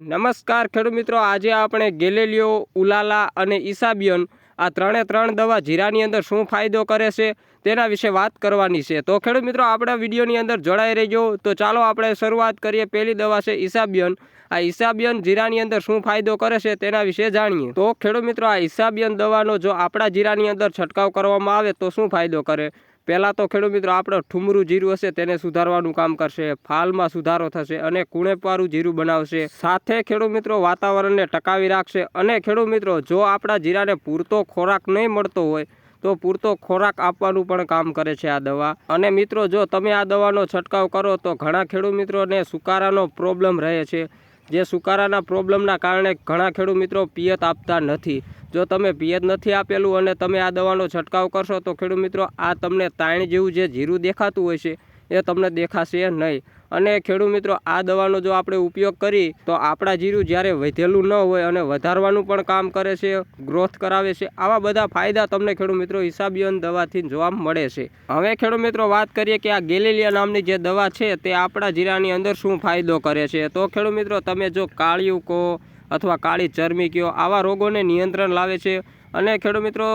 નમસ્કાર ખેડૂત મિત્રો, આજે આપણે ગેલેલિયો, ઉલાલા અને ઈસાબિયન આ ત્રણે ત્રણ દવા જીરાની અંદર શું ફાયદો કરે છે તેના વિશે વાત કરવાની છે. તો ખેડૂત મિત્રો, આપણા વિડીયોની અંદર જોડાઈ રહેજો. તો ચાલો આપણે શરૂઆત કરીએ. પહેલી દવા છે ઈસાબિયન. આ ઈસાબિયન જીરાની અંદર શું ફાયદો કરે છે તેના વિશે જાણીએ. તો ખેડૂત મિત્રો, આ ઈસાબિયન દવાનો જો આપણા જીરાની અંદર છંટકાવ કરવામાં આવે તો શું ફાયદો કરે? પહેલાં તો ખેડૂત મિત્રો, આપણે ઠુમરું જીરું હશે, તેને સુધારવાનું કામ કરશે. ફાલમાં સુધારો થશે અને કુણેપવાળું જીરું બનાવશે. સાથે ખેડૂત મિત્રો, વાતાવરણને ટકાવી રાખશે અને ખેડૂત મિત્રો, જો આપણા જીરાને પૂરતો ખોરાક નહીં મળતો હોય, તો પૂરતો ખોરાક આપવાનું પણ કામ કરે છે આ દવા. અને મિત્રો, જો તમે આ દવાનો છંટકાવ કરો, તો ઘણા ખેડૂત મિત્રોને સુકારાનો પ્રોબ્લેમ રહે છે. જે સુકારાના પ્રોબ્લેમના કારણે ઘણા ખેડૂત મિત્રો પિયત આપતા નથી. જો તમે પિયત નથી આપેલું અને તમે આ દવાનો છંટકાવ કરશો, તો ખેડૂત મિત્રો, આ તમને તાણ જેવું જે જીરું દેખાતું હોય છે, એ તમને દેખાશે નહીં. અને ખેડૂત મિત્રો, આ દવાનો જો આપણે ઉપયોગ કરી, તો આપણા જીરું જ્યારે વધેલું ન હોય અને વધારવાનું પણ કામ કરે છે, ગ્રોથ કરાવે છે, આવા બધા ફાયદા તમને ખેડૂત મિત્રો, હિસાબિયન દવાથી જોવા મળે છે. હવે ખેડૂત મિત્રો, વાત કરીએ કે આ ગેલેલિયા નામની જે દવા છે, તે આપણા જીરાની અંદર શું ફાયદો કરે છે? તો ખેડૂત મિત્રો, તમે જો કાળિયું કહો અથવા કાળી ચરમી કયો આવા રોગોને નિયંત્રણ લાવે છે. અને ખેડૂત મિત્રો,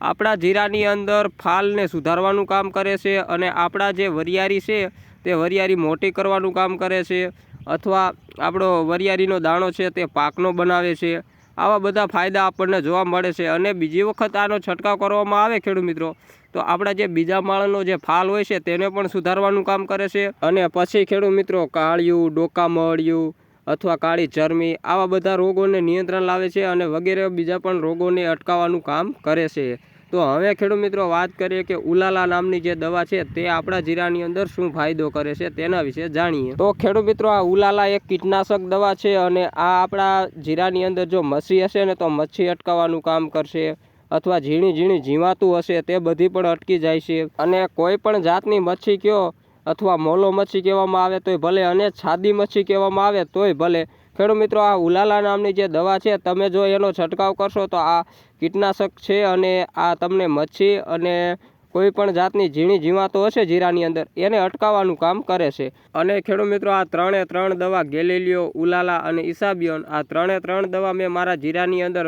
આપણા જીરાની અંદર ફાલને સુધારવાનું કામ કરે છે અને આપણા જે વરિયારી છે તે વરિયારી મોટી કરવાનું કામ કરે છે અથવા આપણો વરિયારીનો દાણો છે તે પાકનો બનાવે છે. આવા બધા ફાયદા આપણને જોવા મળે છે અને બીજી વખત આનો છંટકાવ કરવામાં આવે ખેડૂત મિત્રો, તો આપણા જે બીજા માળનો જે ફાલ હોય છે તેને પણ સુધારવાનું કામ કરે છે. અને પછી ખેડૂત મિત્રો, કાળિયું, ડોકા મળ્યું અથવા કાળી ચરમી, આવા બધા રોગોને નિયંત્રણ લાવે છે અને વગેરે બીજા પણ રોગોને અટકાવવાનું કામ કરે છે. તો હવે ખેડૂત મિત્રો વાત કરીએ કે ઉલાલા નામની જે દવા છે તે આપણા જીરાની અંદર શું ફાયદો કરે છે તેના વિશે જાણીએ. તો ખેડૂત મિત્રો આ ઉલાલા એક કીટનાશક દવા છે અને આ આપણા જીરાની અંદર જો મચ્છી હશે ને તો મચ્છી અટકાવવાનું કામ કરશે અથવા ઝીણી ઝીણી જીવાતું હશે તે બધી પણ અટકી જાય છે. અને કોઈ પણ જાતની મચ્છી કયો અથવા મોલો મચ્છી કહેવામાં આવે તોય ભલે અને છાદી મચ્છી કહેવામાં આવે તોય ભલે. ખેડૂત મિત્રો, આ ઉલાલા નામની જે દવા છે, તમે જો એનો છંટકાવ કરશો તો આ કીટનાશક છે અને આ તમને મચ્છી અને કોઈ પણ જાતની ઝીણી જીવાતો હશે જીરાની અંદર, એને અટકાવવાનું કામ કરે છે. અને ખેડૂત મિત્રો, આ ત્રણે ત્રણ દવા ગેલેલિયો ઉલાલા અને ઇસાબિયોન આ ત્રણે ત્રણ દવા મેં મારા જીરાની અંદર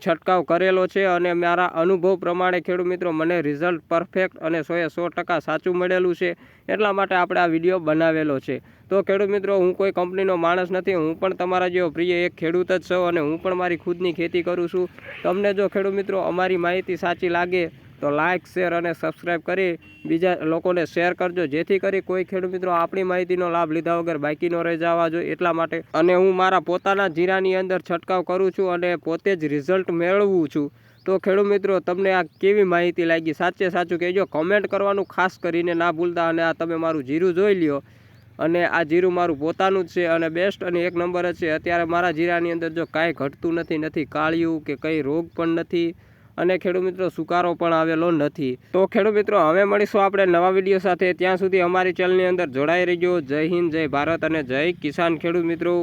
છંટકાવ કરેલો છે અને મારા અનુભવ પ્રમાણે ખેડૂત મિત્રો, મને રિઝલ્ટ પરફેક્ટ અને સોએ સો ટકા સાચું મળેલું છે. એટલા માટે આપણે આ વીડિયો બનાવેલો છે. તો ખેડૂત મિત્રો, હું કોઈ કંપનીનો માણસ નથી, હું પણ તમારા જેવો પ્રિય એક ખેડૂત જ છું અને હું પણ મારી ખુદની ખેતી કરું છું. તમને જો ખેડૂત મિત્રો, અમારી માહિતી સાચી લાગે તો લાઇક શેર અને સબસ્ક્રાઈબ કરી બીજા લોકોને શેર કરજો. જેથી કરી કોઈ ખેડૂત મિત્રો આપણી માહિતીનો લાભ લીધા વગર બાકી ન રહી, જવા જોઈએ એટલા માટે અને હું મારા પોતાના જીરાની અંદર છંટકાવ કરું છું અને પોતે જ રિઝલ્ટ મેળવું છું. તો ખેડૂત મિત્રો, તમને આ કેવી માહિતી લાગી? સાચે સાચું કહેજો. કમેન્ટ કરવાનું ખાસ કરીને ના ભૂલતા અને આ તમે મારું જીરું જોઈ લ્યો. અને આ જીરું મારું પોતાનું જ છે અને બેસ્ટ અને એક નંબર જ છે. અત્યારે મારા જીરાની અંદર જો કાંઈ ઘટતું નથી નથી કાળિયું કે કંઈ રોગ પણ નથી અને ખેડૂત મિત્રો, સુકારો પણ આવેલો નથી. તો ખેડૂત મિત્રો, હવે મળીશું આપણે નવા વીડિયો સાથે. ત્યાં સુધી અમારી ચેનલની અંદર જોડાઈ રહેજો. જય હિન્દ, જય ભારત અને જય કિસાન ખેડૂત મિત્રો.